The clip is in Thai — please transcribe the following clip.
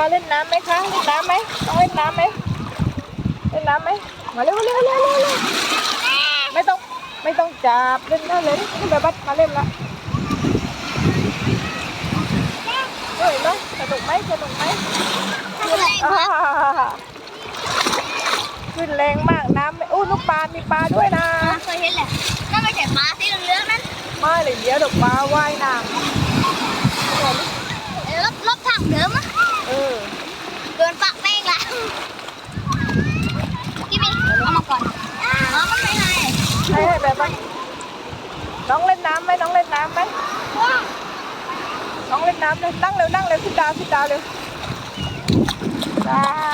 าเล่นน้ำไหมคะเล่นน้ำไหมต้องเล่นน้ำไหมเล่นน้ำไหมมาเร็วเร็วเร็วเร็วเร็วไม่ต้องไม่ต้องจับเล่นได้เลยนี่แบบบัดมาเล่นละเฮ้ยไหมสนุกไหมสนุกไหมอะไรอ่าคะขึ้นแรงมากน้ำไม่อู้ลูกปลา มีปลาด้วยนะเคยเห็นแหละนั่นไม่ใช่ปลาสีเหลืองๆนั่นไม่เลยเดี๋ยวดอกปลาว่ายน้เอ้ยรถรถถังเดิมอะำเออ โดนปากแป้งละพี่มินเอามาก่อนอ๋อมันไม่ให้ ให้ให้ แบบว่าน้องเล่นน้ำไหมน้องเล่นน้ำไหมน้องเล่นน้ำเลยนั่งเร็วนั่งเร็วขึ้นดาวพี่ดาวเร็วดาว